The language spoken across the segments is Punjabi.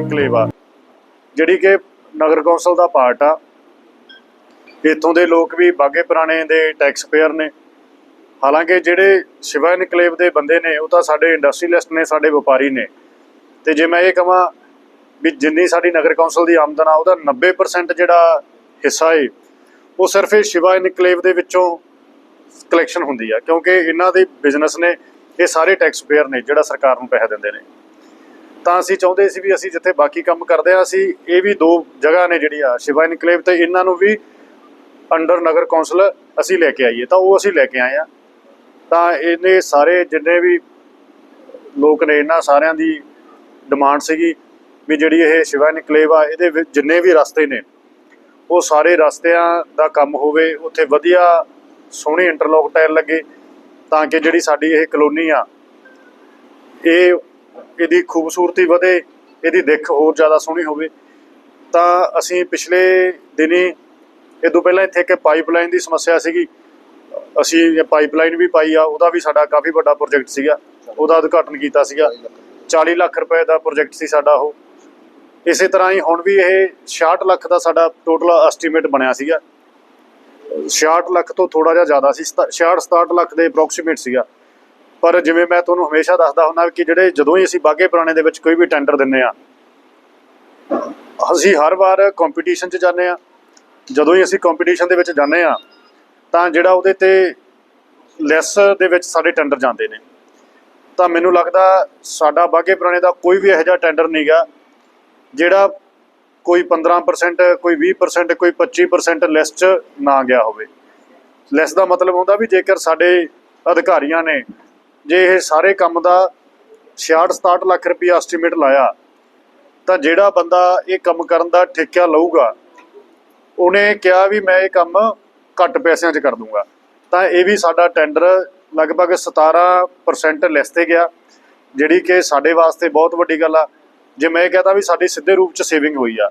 ਇਨਕਲੇਵ ਜਿਹੜੀ ਕਿ ਨਗਰ ਕੌਂਸਲ ਦਾ ਪਾਰਟ ਆ। ਇੱਥੋਂ ਦੇ ਲੋਕ ਵੀ ਬਾਗੇ ਪੁਰਾਣੇ ਦੇ ਟੈਕਸ ਪੇਅਰ ਨੇ। ਹਾਲਾਂਕਿ ਜਿਹੜੇ ਸ਼ਿਵਾ ਇਨਕਲੇਵ ਦੇ ਬੰਦੇ ਨੇ, ਉਹ ਤਾਂ ਸਾਡੇ ਇੰਡਸਟਰੀਅਲਿਸਟ ਨੇ, ਸਾਡੇ ਵਪਾਰੀ ਨੇ। ਤੇ ਜੇ ਮੈਂ ਇਹ ਕਹਾਂ ਵੀ ਜਿੰਨੀ ਸਾਡੀ ਨਗਰ ਕੌਂਸਲ ਦੀ ਆਮਦਨ ਆ, ਉਹਦਾ 90% ਜਿਹੜਾ ਹਿੱਸਾ ਏ, ਉਹ ਸਿਰਫ ਇਹ ਸ਼ਿਵਾ ਇਨਕਲੇਵ ਦੇ ਵਿੱਚੋਂ ਕਲੈਕਸ਼ਨ ਹੁੰਦੀ ਆ। ਕਿਉਂਕਿ ਇਹਨਾਂ ਦੇ ਬਿਜ਼ਨਸ ਨੇ, ਇਹ ਸਾਰੇ ਟੈਕਸ ਪੇਅਰ ਨੇ ਜਿਹੜਾ ਸਰਕਾਰ ਨੂੰ ਪੈਸੇ ਦਿੰਦੇ ਨੇ। ਤਾਂ ਅਸੀਂ ਚਾਹੁੰਦੇ ਸੀ ਵੀ ਅਸੀਂ ਜਿੱਥੇ ਬਾਕੀ ਕੰਮ ਕਰਦੇ ਆ ਅਸੀਂ ਇਹ ਵੀ ਦੋ ਜਗ੍ਹਾ ਨੇ ਜਿਹੜੀ ਆ, ਸ਼ਿਵਾ ਇਨਕਲੇਵ ਤੇ ਇਹਨਾਂ ਨੂੰ ਵੀ ਅੰਡਰ ਨਗਰ ਕੌਂਸਲ ਅਸੀਂ ਲੈ ਕੇ ਆਈਏ, ਤਾਂ ਉਹ ਅਸੀਂ ਲੈ ਕੇ ਆਏ ਆ। ਤਾਂ ਇਹਨੇ ਸਾਰੇ ਜਿੰਨੇ ਵੀ ਲੋਕ ਨੇ, ਇਹਨਾਂ ਸਾਰਿਆਂ ਦੀ ਡਿਮਾਂਡ ਸੀਗੀ ਵੀ ਜਿਹੜੀ ਇਹ ਸ਼ਿਵਾ ਇਨਕਲੇਵ ਆ, ਇਹਦੇ ਵਿੱਚ ਜਿੰਨੇ ਵੀ ਰਸਤੇ ਨੇ, ਉਹ ਸਾਰੇ ਰਸਤਿਆਂ ਦਾ ਕੰਮ ਹੋਵੇ, ਉੱਥੇ ਵਧੀਆ ਸੋਹਣੀ ਇੰਟਰਲੌਕ ਟਾਇਲ ਲੱਗੇ, ਤਾਂ ਕਿ ਜਿਹੜੀ ਸਾਡੀ ਇਹ ਕਲੋਨੀ ਆ, ਇਹ ਇਹਦੀ ਖੂਬਸੂਰਤੀ ਵਧੇ, ਇਹਦੀ ਦਿੱਖ ਹੋਰ ਜ਼ਿਆਦਾ ਸੋਹਣੀ ਹੋਵੇ। ਤਾਂ ਅਸੀਂ ਪਿਛਲੇ ਦਿਨੀ ਇਹ ਤੋਂ ਪਹਿਲਾਂ ਇੱਥੇ ਇੱਕ ਪਾਈਪਲਾਈਨ ਦੀ ਸਮੱਸਿਆ ਸੀਗੀ। ਅਸੀਂ ਇਹ ਪਾਈਪਲਾਈਨ ਵੀ ਪਾਈ ਆ, ਉਹਦਾ ਵੀ ਸਾਡਾ ਕਾਫੀ ਵੱਡਾ ਪ੍ਰੋਜੈਕਟ ਸੀਗਾ। ਉਹਦਾ ਉਦਘਾਟਨ ਕੀਤਾ ਸੀਗਾ। 40 ਲੱਖ ਰੁਪਏ ਦਾ ਪ੍ਰੋਜੈਕਟ ਸੀ ਸਾਡਾ ਉਹ। ਇਸੇ ਤਰ੍ਹਾਂ ਹੀ ਹੁਣ ਵੀ ਇਹ 66 ਲੱਖ ਦਾ ਸਾਡਾ ਟੋਟਲ ਐਸਟੀਮੇਟ ਬਣਿਆ ਸੀਗਾ। 66 ਲੱਖ ਤੋਂ ਥੋੜਾ ਜਿਹਾ ਜ਼ਿਆਦਾ ਸੀ 66 67 ਲੱਖ ਦੇ ਅਪਰੋਕਸੀਮੇਟ ਸੀਗਾ। ਪਰ ਜਿਵੇਂ ਮੈਂ ਤੁਹਾਨੂੰ ਹਮੇਸ਼ਾ ਦੱਸਦਾ ਹੁੰਦਾ ਕਿ ਜਿਹੜੇ ਜਦੋਂ ਹੀ ਅਸੀਂ ਬਾਗੇ ਪੁਰਾਣੇ ਦੇ ਵਿੱਚ ਕੋਈ ਵੀ ਟੈਂਡਰ ਦਿੰਨੇ ਆ ਅਸੀਂ ਹਰ ਵਾਰ ਕੰਪੀਟੀਸ਼ਨ 'ਚ ਜਾਂਦੇ ਆ ਜਦੋਂ ਹੀ ਅਸੀਂ ਕੰਪੀਟੀਸ਼ਨ ਦੇ ਵਿੱਚ ਜਾਂਦੇ ਆ ਤਾਂ ਜਿਹੜਾ ਉਹਦੇ ਤੇ ਲੈਸ ਦੇ ਵਿੱਚ ਸਾਡੇ ਟੈਂਡਰ ਜਾਂਦੇ ਨੇ। ਤਾਂ ਮੈਨੂੰ ਲੱਗਦਾ ਸਾਡਾ ਬਾਗੇ ਪੁਰਾਣੇ ਦਾ ਕੋਈ ਵੀ ਇਹੋ ਜਿਹਾ ਟੈਂਡਰ ਨਹੀਂਗਾ ਜਿਹੜਾ ਕੋਈ 15% ਕੋਈ 20% ਕੋਈ 25% ਲੈਸ 'ਚ ਨਾ ਗਿਆ ਹੋਵੇ। ਲੈਸ ਦਾ ਮਤਲਬ ਹੁੰਦਾ ਵੀ ਜੇਕਰ ਸਾਡੇ ਅਧਿਕਾਰੀਆਂ ਨੇ ਜੇ ਇਹ ਸਾਰੇ ਕੰਮ ਦਾ 66-67 ਲੱਖ ਰੁਪਏ ਐਸਟੀਮੇਟ ਲਾਇਆ, ਤਾਂ ਜਿਹੜਾ ਬੰਦਾ ਇਹ ਕੰਮ ਕਰਨ ਦਾ ਠੇਕਾ ਲਊਗਾ, ਉਹਨੇ ਕਿਹਾ ਵੀ ਮੈਂ ਇਹ ਕੰਮ ਘੱਟ ਪੈਸਿਆਂ 'ਚ ਕਰ ਦੂੰਗਾ। ਤਾਂ ਇਹ ਵੀ ਸਾਡਾ ਟੈਂਡਰ ਲਗਭਗ 17% ਲੈਸ ਤੇ ਗਿਆ, ਜਿਹੜੀ ਕਿ ਸਾਡੇ ਵਾਸਤੇ ਬਹੁਤ ਵੱਡੀ ਗੱਲ ਆ। ਜੇ ਮੈਂ ਇਹ ਕਹਤਾ ਵੀ ਸਾਡੀ ਸਿੱਧੇ ਰੂਪ 'ਚ ਸੇਵਿੰਗ ਹੋਈ ਆ,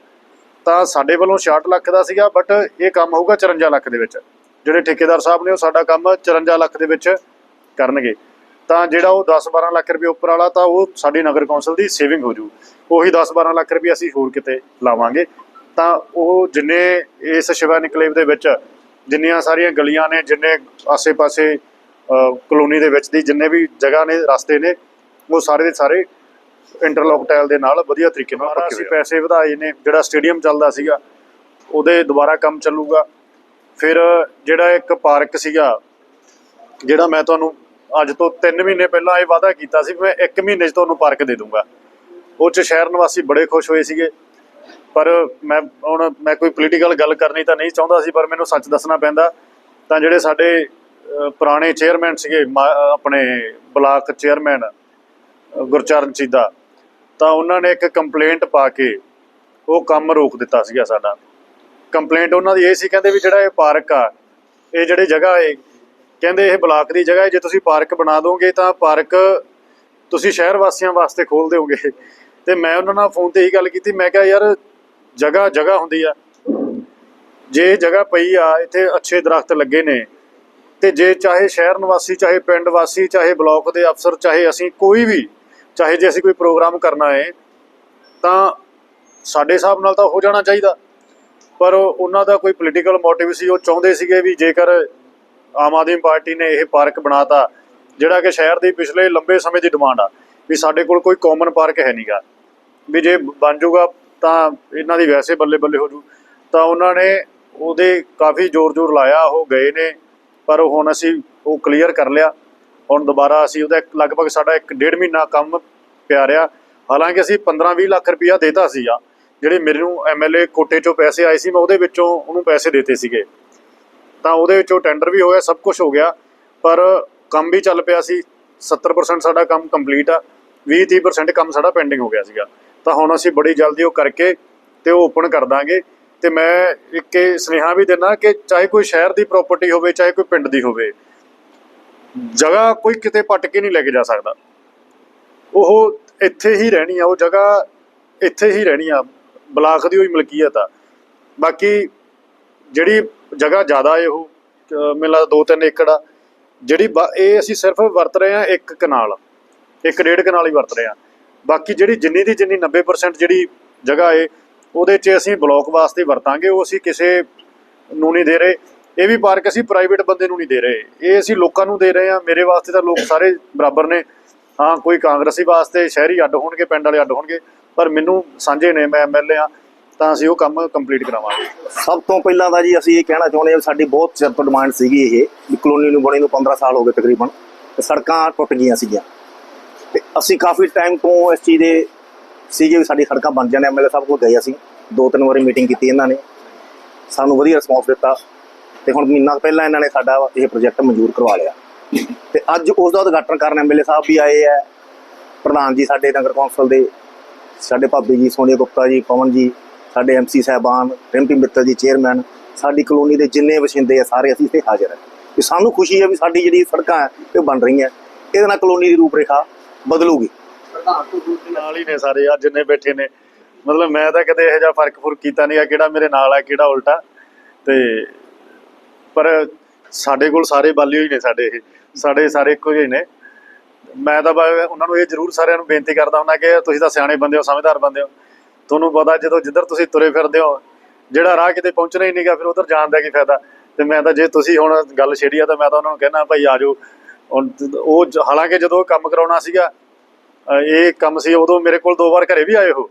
ਤਾਂ ਸਾਡੇ ਵੱਲੋਂ 66 ਲੱਖ ਦਾ ਸੀਗਾ ਬਟ ਇਹ ਕੰਮ ਹੋਊਗਾ 54 ਲੱਖ ਦੇ ਵਿੱਚ। ਜਿਹੜੇ ਠੇਕੇਦਾਰ ਸਾਹਿਬ ਨੇ ਉਹ ਸਾਡਾ ਕੰਮ 54 ਲੱਖ ਦੇ ਵਿੱਚ ਕਰਨਗੇ। ਤਾਂ ਜਿਹੜਾ ਉਹ 10-12 ਲੱਖ ਰੁਪਏ ਉੱਪਰ ਵਾਲਾ ਤਾਂ ਉਹ ਸਾਡੀ ਨਗਰ ਕੌਂਸਲ ਦੀ ਸੇਵਿੰਗ ਹੋ ਜੂ। ਉਹੀ 10-12 ਲੱਖ ਰੁਪਏ ਅਸੀਂ ਹੋਰ ਕਿਤੇ ਲਾਵਾਂਗੇ। ਤਾਂ ਉਹ ਜਿੰਨੇ ਇਸ ਸ਼ਿਵਾ ਨਿਕਲੇਵ ਦੇ ਵਿੱਚ ਜਿੰਨੀਆਂ ਸਾਰੀਆਂ ਗਲੀਆਂ ਨੇ ਜਿੰਨੇ ਆਸੇ-ਪਾਸੇ ਕਲੋਨੀ ਦੇ ਵਿੱਚ ਦੀ ਜਿੰਨੇ ਵੀ ਜਗ੍ਹਾ ਨੇ ਰਸਤੇ ਨੇ ਉਹ ਸਾਰੇ ਦੇ ਸਾਰੇ ਇੰਟਰਲੌਕ ਟਾਇਲ ਦੇ ਨਾਲ ਵਧੀਆ ਤਰੀਕੇ ਨਾਲ ਪੱਕੇ ਅਸੀਂ ਪੈਸੇ ਵਧਾਏ ਨੇ। ਜਿਹੜਾ ਸਟੇਡੀਅਮ ਚੱਲਦਾ ਸੀਗਾ ਉਹਦੇ ਦੁਬਾਰਾ ਕੰਮ ਚੱਲੂਗਾ। ਫਿਰ ਜਿਹੜਾ ਇੱਕ ਪਾਰਕ ਸੀਗਾ ਜਿਹੜਾ ਮੈਂ ਤੁਹਾਨੂੰ ਅੱਜ ਤੋਂ 3 ਮਹੀਨੇ ਪਹਿਲਾਂ ਇਹ ਵਾਅਦਾ ਕੀਤਾ ਸੀ ਵੀ ਮੈਂ 1 ਮਹੀਨੇ 'ਚ ਤੁਹਾਨੂੰ ਪਾਰਕ ਦੇ ਦੂੰਗਾ। ਉਹ 'ਚ ਸ਼ਹਿਰ ਨਿਵਾਸੀ ਬੜੇ ਖੁਸ਼ ਹੋਏ ਸੀਗੇ। ਪਰ ਮੈਂ ਹੁਣ ਮੈਂ ਕੋਈ ਪੋਲੀਟੀਕਲ ਗੱਲ ਕਰਨੀ ਤਾਂ ਨਹੀਂ ਚਾਹੁੰਦਾ ਸੀ, ਪਰ ਮੈਨੂੰ ਸੱਚ ਦੱਸਣਾ ਪੈਂਦਾ। ਤਾਂ ਜਿਹੜੇ ਸਾਡੇ ਪੁਰਾਣੇ ਚੇਅਰਮੈਨ ਸੀਗੇ, ਮਾ- ਆਪਣੇ ਬਲਾਕ ਚੇਅਰਮੈਨ ਗੁਰਚਰਨ ਚੀਦਾ ਤਾਂ ਉਹਨਾਂ ਨੇ ਇੱਕ ਕੰਪਲੇਂਟ ਪਾ ਕੇ ਉਹ ਕੰਮ ਰੋਕ ਦਿੱਤਾ ਸੀਗਾ ਸਾਡਾ। ਕੰਪਲੇਂਟ ਉਹਨਾਂ ਦੀ ਇਹ ਸੀ, ਕਹਿੰਦੇ ਵੀ ਜਿਹੜਾ ਇਹ ਪਾਰਕ ਆ, ਇਹ ਜਿਹੜੀ ਜਗ੍ਹਾ ਏ ਕਹਿੰਦੇ ਇਹ ਬਲਾਕ ਦੀ ਜਗ੍ਹਾ ਹੈ, ਜੇ ਤੁਸੀਂ ਪਾਰਕ ਬਣਾ ਦੋਗੇ ਤਾਂ ਪਾਰਕ ਤੁਸੀਂ ਸ਼ਹਿਰ ਵਾਸੀਆਂ ਵਾਸਤੇ ਖੋਲ ਦਿਓਗੇ। ਤੇ ਮੈਂ ਉਹਨਾਂ ਨਾਲ ਫੋਨ ਤੇ ਹੀ ਗੱਲ ਕੀਤੀ, ਮੈਂ ਕਿਹਾ ਯਾਰ ਜਗ੍ਹਾ ਜਗ੍ਹਾ ਹੁੰਦੀ ਆ। ਜੇ ਜਗ੍ਹਾ ਪਈ ਆ, ਇੱਥੇ ਅੱਛੇ ਦਰਖਤ ਲੱਗੇ ਨੇ, ਤੇ ਜੇ ਚਾਹੇ ਸ਼ਹਿਰ ਨਿਵਾਸੀ, ਚਾਹੇ ਪਿੰਡ ਵਾਸੀ, ਚਾਹੇ ਬਲਾਕ ਦੇ ਅਫਸਰ, ਚਾਹੇ ਅਸੀਂ ਕੋਈ ਵੀ, ਚਾਹੇ ਜੇ ਅਸੀਂ ਕੋਈ ਪ੍ਰੋਗਰਾਮ ਕਰਨਾ ਹੈ, ਤਾਂ ਸਾਡੇ ਹਿਸਾਬ ਨਾਲ ਤਾਂ ਹੋ ਜਾਣਾ ਚਾਹੀਦਾ। ਪਰ ਉਹਨਾਂ ਦਾ ਕੋਈ ਪੋਲੀਟੀਕਲ ਮੋਟਿਵ ਸੀ, ਉਹ ਚਾਹੁੰਦੇ ਸੀਗੇ ਵੀ ਜੇਕਰ ਆਮ ਆਦਮੀ ਪਾਰਟੀ ਨੇ ਇਹ ਪਾਰਕ ਬਣਾਤਾ, ਜਿਹੜਾ ਕਿ ਸ਼ਹਿਰ ਦੀ ਪਿਛਲੇ ਲੰਬੇ ਸਮੇਂ ਦੀ ਡਿਮਾਂਡ ਆ, ਵੀ ਸਾਡੇ ਕੋਲ ਕੋਈ ਕਾਮਨ ਪਾਰਕ ਹੈ ਨਹੀਂਗਾ ਵੀ ਜੇ ਬਣ ਜਾਊਗਾ ਤਾਂ ਇਹਨਾਂ ਦੀ ਵੈਸੇ ਬੱਲੇ ਬੱਲੇ ਹੋ ਜੂ। ਤਾਂ ਉਹਨਾਂ ਨੇ ਉਹਦੇ ਕਾਫੀ ਜ਼ੋਰ-ਜ਼ੋਰ ਲਾਇਆ, ਉਹ ਗਏ ਨੇ, ਪਰ ਹੁਣ ਅਸੀਂ ਉਹ ਕਲੀਅਰ ਕਰ ਲਿਆ। ਹੁਣ ਦੁਬਾਰਾ ਅਸੀਂ ਉਹਦਾ ਲਗਭਗ ਸਾਡਾ ਇੱਕ ਡੇਢ ਮਹੀਨਾ ਕੰਮ ਪਿਆ ਰਿਹਾ। ਹਾਲਾਂਕਿ ਅਸੀਂ 15-20 ਲੱਖ ਰੁਪਇਆ ਦੇਤਾ ਸੀਗਾ, ਜਿਹੜੇ ਮੇਰੇ ਮੈਨੂੰ ਐਮਐਲਏ ਕੋਟੇ ਚੋਂ ਪੈਸੇ ਆਏ ਸੀ, ਮੈਂ ਉਹਦੇ ਵਿੱਚੋਂ ਉਹਨੂੰ ਪੈਸੇ ਦਿੱਤੇ ਸੀਗੇ। ਤਾਂ ਉਹਦੇ ਵਿੱਚੋਂ ਟੈਂਡਰ ਵੀ ਹੋਇਆ, ਸਭ ਕੁਝ ਹੋ ਗਿਆ। ਪਰ ਕੰਮ ਵੀ ਚੱਲ ਪਿਆ ਸੀ। 70% ਸਾਡਾ ਕੰਮ ਕੰਪਲੀਟ ਆ। 20-30% ਕੰਮ ਸਾਡਾ ਪੈਂਡਿੰਗ ਹੋ ਗਿਆ ਸੀਗਾ। ਤਾਂ ਹੁਣ ਅਸੀਂ ਬੜੀ ਜਲਦੀ ਉਹ ਕਰਕੇ ਤੇ ਉਹ ਓਪਨ ਕਰ ਦਾਂਗੇ। ਤੇ ਮੈਂ ਇੱਕ ਸੁਨੇਹਾ ਵੀ ਦੇਣਾ ਕਿ ਚਾਹੇ ਕੋਈ ਸ਼ਹਿਰ ਦੀ ਪ੍ਰਾਪਰਟੀ ਹੋਵੇ, ਚਾਹੇ ਕੋਈ ਪਿੰਡ ਦੀ ਹੋਵੇ, ਜਗ੍ਹਾ ਕੋਈ ਕਿਤੇ ਪੱਟ ਕੇ ਨਹੀਂ ਲੈ ਕੇ ਜਾ ਸਕਦਾ। ਉਹ ਇੱਥੇ ਹੀ ਰਹਿਣੀ ਆ, ਉਹ ਜਗ੍ਹਾ ਇੱਥੇ ਹੀ ਰਹਿਣੀ ਆ। ਬਲਾਕ ਦੀ ਹੋਈ ਮਲਕੀਅਤ ਆ। ਬਾਕੀ ਜਿਹੜੀ ਜਗ੍ਹਾ ਜ਼ਿਆਦਾ ਹੈ ਉਹ ਮੈਨੂੰ ਲੱਗਦਾ 2-3 ਏਕੜ ਆ। ਜਿਹੜੀ ਬਾ- ਇਹ ਅਸੀਂ ਸਿਰਫ ਵਰਤ ਰਹੇ ਹਾਂ ਇੱਕ ਕਨਾਲ, ਇੱਕ ਡੇਢ ਕਨਾਲ ਹੀ ਵਰਤ ਰਹੇ ਹਾਂ। ਬਾਕੀ ਜਿਹੜੀ ਜਿੰਨੀ ਦੀ ਜਿੰਨੀ 90% ਜਿਹੜੀ ਜਗ੍ਹਾ ਏ ਉਹਦੇ 'ਚ ਅਸੀਂ ਬਲਾਕ ਵਾਸਤੇ ਵਰਤਾਂਗੇ, ਉਹ ਅਸੀਂ ਕਿਸੇ ਨੂੰ ਨਹੀਂ ਦੇ ਰਹੇ। ਇਹ ਵੀ ਪਾਰਕ ਅਸੀਂ ਪ੍ਰਾਈਵੇਟ ਬੰਦੇ ਨੂੰ ਨਹੀਂ ਦੇ ਰਹੇ। ਇਹ ਅਸੀਂ ਲੋਕਾਂ ਨੂੰ ਦੇ ਰਹੇ ਹਾਂ। ਮੇਰੇ ਵਾਸਤੇ ਤਾਂ ਲੋਕ ਸਾਰੇ ਬਰਾਬਰ ਨੇ। ਹਾਂ, ਕੋਈ ਕਾਂਗਰਸੀ ਵਾਸਤੇ ਸ਼ਹਿਰੀ ਅੱਡ ਹੋਣਗੇ, ਪਿੰਡ ਵਾਲੇ ਅੱਡ ਹੋਣਗੇ, ਪਰ ਮੈਨੂੰ ਸਾਂਝੇ ਨੇ, ਮੈਂ ਐਮਐਲਏ ਆ ਤਾਂ ਅਸੀਂ ਉਹ ਕੰਮ ਕੰਪਲੀਟ ਕਰਾਵਾਂਗੇ। ਸਭ ਤੋਂ ਪਹਿਲਾਂ ਤਾਂ ਜੀ ਅਸੀਂ ਇਹ ਕਹਿਣਾ ਚਾਹੁੰਦੇ ਹਾਂ ਵੀ ਸਾਡੀ ਬਹੁਤ ਚਿਰ ਤੋਂ ਡਿਮਾਂਡ ਸੀਗੀ ਇਹ, ਵੀ ਕਲੋਨੀ ਨੂੰ ਬਣੇ ਨੂੰ 15 ਸਾਲ ਹੋ ਗਏ ਤਕਰੀਬਨ, ਤੇ ਸੜਕਾਂ ਟੁੱਟ ਗਈਆਂ ਸੀਗੀਆਂ। ਤੇ ਅਸੀਂ ਕਾਫੀ ਟਾਈਮ ਤੋਂ ਇਸ ਚੀਜ਼ ਦੇ ਸੀਗੇ ਵੀ ਸਾਡੀ ਸੜਕਾਂ ਬਣ ਜਾਣ ਐਮਐਲਏ ਸਾਹਿਬ ਕੋਲ ਗਏ ਅਸੀਂ। ਦੋ ਤਿੰਨ ਵਾਰੀ ਮੀਟਿੰਗ ਕੀਤੀ ਇਹਨਾਂ ਨੇ। ਸਾਨੂੰ ਵਧੀਆ ਰਿਸਪੌਂਸ ਦਿੱਤਾ। ਤੇ ਹੁਣ ਮਹੀਨਾ ਕੁ ਪਹਿਲਾਂ ਇਹਨਾਂ ਨੇ ਸਾਡਾ ਇਹ ਪ੍ਰੋਜੈਕਟ ਮਨਜ਼ੂਰ ਕਰਵਾ ਲਿਆ। ਤੇ ਅੱਜ ਉਸ ਦਾ ਉਦਘਾਟਨ ਕਰਨ ਐਮਐਲਏ ਸਾਹਿਬ ਵੀ ਆਏ ਹੈ ਪ੍ਰਧਾਨ ਜੀ ਸਾਡੇ ਨਗਰ ਕੌਂਸਲ ਦੇ, ਸਾਡੇ ਭਾਬੀ ਜੀ ਸੋਨੀਆ ਗੁਪਤਾ ਜੀ, ਪਵਨ ਜੀ ਸਾਡੇ ਐਮਸੀ ਸਾਹਿਬਾਨ ਰਿੰਪੀ ਮਿੱਤਲ ਜੀ ਚੇਅਰਮੈਨ ਸਾਡੀ ਕਲੋਨੀ ਦੇ ਜਿੰਨੇ ਵਸਿੰਦੇ ਆ ਸਾਰੇ ਅਸੀਂ ਇੱਥੇ ਹਾਜ਼ਰ ਹਾਂ। ਤੇ ਸਾਨੂੰ ਖੁਸ਼ੀ ਹੈ ਵੀ ਸਾਡੀ ਜਿਹੜੀ ਸੜਕਾਂ ਹੈ, ਇਹ ਬਣ ਰਹੀਆਂ। ਇਹਦੇ ਨਾਲ ਕਲੋਨੀ ਦੀ ਰੂਪਰੇਖਾ ਬਦਲੂਗੀ। ਨਾਲ ਹੀ ਨੇ ਸਾਰੇ ਆ ਜਿੰਨੇ ਬੈਠੇ ਨੇ। ਮਤਲਬ ਮੈਂ ਤਾਂ ਕਦੇ ਇਹੋ ਜਿਹਾ ਫ਼ਰਕ ਫੁਰਕ ਕੀਤਾ ਨਹੀਂ ਆ ਕਿਹੜਾ ਮੇਰੇ ਨਾਲ ਆ, ਕਿਹੜਾ ਉਲਟਾ। ਤੇ ਪਰ ਸਾਡੇ ਕੋਲ ਸਾਰੇ ਬਾਲੀ ਹੋਈ ਨੇ ਸਾਡੇ ਇਹ, ਸਾਡੇ ਸਾਰੇ ਇੱਕੋ ਜਿਹੇ ਨੇ। ਮੈਂ ਤਾਂ ਉਹਨਾਂ ਨੂੰ ਇਹ ਜ਼ਰੂਰ ਸਾਰਿਆਂ ਨੂੰ ਬੇਨਤੀ ਕਰਦਾ ਹੁੰਦਾ ਕਿ ਤੁਸੀਂ ਤਾਂ ਸਿਆਣੇ ਬੰਦੇ ਹੋ, ਸਮਝਦਾਰ ਬੰਦੇ ਹੋ। ਤੁਹਾਨੂੰ ਪਤਾ ਜਦੋਂ ਜਿੱਧਰ ਤੁਸੀਂ ਤੁਰੇ ਫਿਰਦੇ ਹੋ, ਜਿਹੜਾ ਰਾਹ ਕਿਤੇ ਪਹੁੰਚਣਾ ਹੀ ਨਹੀਂਗਾ ਫਿਰ ਉਧਰ ਜਾਣ ਦਾ ਕੀ ਫਾਇਦਾ? ਤੇ ਮੈਂ ਤਾਂ ਜੇ ਤੁਸੀਂ ਹੁਣ ਗੱਲ ਛੇੜੀ ਆ, ਤਾਂ ਮੈਂ ਤਾਂ ਉਹਨਾਂ ਨੂੰ ਕਹਿਣਾ ਭਾਈ ਆ ਜਾਓ। ਹੁਣ ਉਹ ਹਾਲਾਂਕਿ ਜਦੋਂ ਉਹ ਕੰਮ ਕਰਾਉਣਾ ਸੀਗਾ ਇਹ ਕੰਮ ਸੀ, ਉਦੋਂ ਮੇਰੇ ਕੋਲ ਦੋ ਵਾਰ ਘਰੇ ਵੀ ਆਏ ਹੋ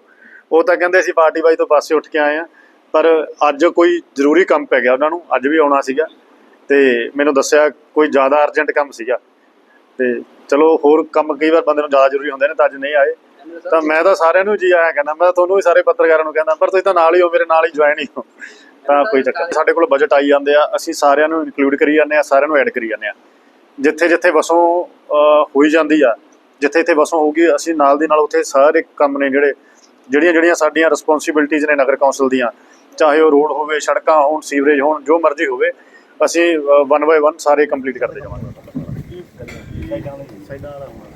ਉਹ ਤਾਂ ਕਹਿੰਦੇ ਸੀ, ਪਾਰਟੀ ਬਾਈ ਤੋਂ ਪਾਸੇ ਉੱਠ ਕੇ ਆਏ ਆ। ਪਰ ਅੱਜ ਕੋਈ ਜ਼ਰੂਰੀ ਕੰਮ ਪੈ ਗਿਆ ਉਹਨਾਂ ਨੂੰ, ਅੱਜ ਵੀ ਆਉਣਾ ਸੀਗਾ। ਤੇ ਮੈਨੂੰ ਦੱਸਿਆ, ਕੋਈ ਜ਼ਿਆਦਾ ਅਰਜੈਂਟ ਕੰਮ ਸੀਗਾ। ਤੇ ਚਲੋ ਹੋਰ ਕੰਮ ਕਈ ਵਾਰ ਬੰਦੇ ਨੂੰ ਜ਼ਿਆਦਾ ਜ਼ਰੂਰੀ ਹੁੰਦੇ ਨੇ, ਤਾਂ ਅੱਜ ਨਹੀਂ ਆਏ। ਤਾਂ ਮੈਂ ਤਾਂ ਸਾਰਿਆਂ ਨੂੰ ਜੀ ਆਇਆ ਕਹਿੰਦਾ, ਮੈਂ ਤੁਹਾਨੂੰ ਵੀ ਸਾਰੇ ਪੱਤਰਕਾਰਾਂ ਨੂੰ ਕਹਿੰਦਾ, ਪਰ ਤੁਸੀਂ ਤਾਂ ਨਾਲ ਹੀ ਹੋ, ਮੇਰੇ ਨਾਲ ਹੀ ਜੁਆਇਨ ਹੀ ਹੋ। ਤਾਂ ਕੋਈ ਚੱਕਰ ਸਾਡੇ ਕੋਲ ਬਜਟ ਆਈ ਜਾਂਦੇ ਆ, ਅਸੀਂ ਸਾਰਿਆਂ ਨੂੰ ਇਨਕਲੂਡ ਕਰੀ ਜਾਂਦੇ ਆ, ਸਾਰਿਆਂ ਨੂੰ ਐਡ ਕਰੀ ਜਾਂਦੇ ਆ। ਜਿੱਥੇ ਜਿੱਥੇ ਵਸੋਂ ਹੋਈ ਜਾਂਦੀ ਆ, ਜਿੱਥੇ ਜਿੱਥੇ ਵਸੋਂ ਹੋਊਗੀ, ਅਸੀਂ ਨਾਲ ਦੀ ਨਾਲ ਉੱਥੇ ਸਾਰੇ ਕੰਮ ਨੇ ਜਿਹੜੇ, ਜਿਹੜੀਆਂ ਜਿਹੜੀਆਂ ਸਾਡੀਆਂ ਰਿਸਪੌਂਸਿਬਿਲਟੀਆਂ ਨੇ ਨਗਰ ਕੌਂਸਲ ਦੀਆਂ, ਚਾਹੇ ਉਹ ਰੋਡ ਹੋਵੇ, ਸੜਕਾਂ ਹੋਣ ਸੀਵਰੇਜ ਹੋਣ, ਜੋ ਮਰਜ਼ੀ ਹੋਵੇ, ਅਸੀਂ ਵਨ ਬਾਏ ਵਨ ਸਾਰੇ ਕੰਪਲੀਟ ਕਰਦੇ ਜਾਵਾਂਗੇ। ਸਾਈਡਾਂ ਵਾਲੇ ਸਾਈਡਾਂ ਵਾਲਾ ਹੋਣਾ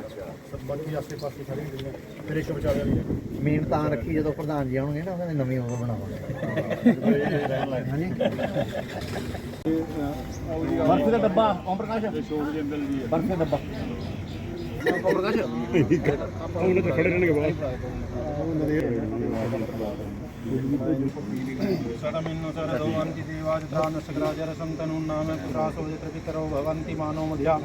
ਸਭ ਬਾਕੀ ਆਸੇ ਪਾਸੇ ਖੜੀ ਗਈਆਂ ਮੇਰੇ ਸ਼ੋ ਵਿਚਾਰ ਵਾਲੀ ਮੇਨ ਤਾਂ ਰੱਖੀ ਜਦੋਂ ਪ੍ਰਧਾਨ ਜੀ ਆਉਣਗੇ ਨਾ ਉਹਨਾਂ ਨੇ ਨਵੀਂ ਉਹ ਬਣਾਵਾਂਗੇ। ਬਰਫੀ ਦਾ ਡੱਬਾ ਓਮ ਪ੍ਰਕਾਸ਼। ਸ਼ੋਰ ਦੇ ਅੰਦਰ ਹੈ ਬਰਫੀ ਦਾ ਡੱਬਾ। ਓਮ ਪ੍ਰਕਾਸ਼। ਆਪਾਂ ਉਹਨਾਂ ਤੇ सरदोवन्ति देवाजत्रानसग्राजरसन्तनुं नाम पुत्रासोजत्रपितरौ भवन्ति मानो मध्या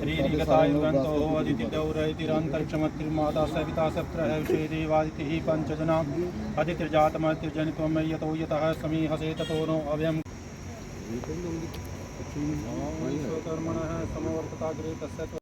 श्रीरिगतायुगन्तो अदितिदौरैतिरन्तरिक्षमत्रिर्माता सविता सत्रः विषये देवादितिः पञ्चजना अदितिर्जातमतिर्जनित्वं यतो यतः समीहसे ततो नो अव्यम् कर्मणः समवर्तताग्रे तस्य